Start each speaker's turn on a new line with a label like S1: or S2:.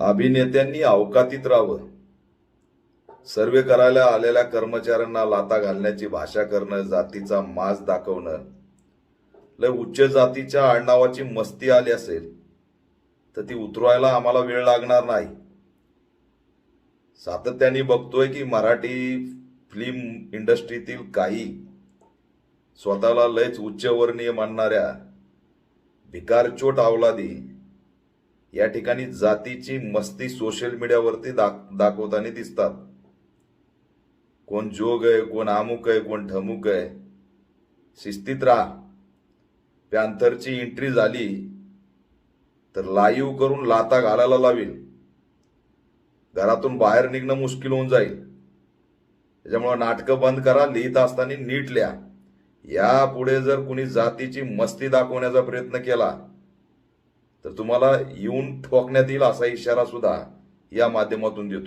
S1: अभिनेत्यांनी अवकातीत राहावं. सर्वे करायला आलेल्या कर्मचाऱ्यांना लाता घालण्याची भाषा करणं जातीचा मास दाखवणं. लय उच्च जातीच्या आडनावाची मस्ती आली असेल तर ती उतरवायला आम्हाला वेळ लागणार नाही. सातत्याने बघतोय की मराठी फिल्म इंडस्ट्रीतील काही स्वतःला लयच उच्चवर्णीय मानणाऱ्या भिकारचोट अवलादी या ठिकाणी जातीची मस्ती सोशल मीडियावरती दाख दाखवताना दिसतात. कोण जोग आहे कोण अमुक आहे कोण ठमुक आहे. शिस्तीत राहा. पॅन्थरची एंट्री झाली तर लाईव्ह करून लाता घालायला लावेल घरातून बाहेर निघणं मुश्किल होऊन जाईल. त्याच्यामुळं नाटकं बंद करा लिहित असताना नीट लिहा. यापुढे जर कुणी जातीची मस्ती दाखवण्याचा प्रयत्न केला तर तुम्हाला येऊन ठोकण्यात येईल असा इशारा सुद्धा या माध्यमातून देतो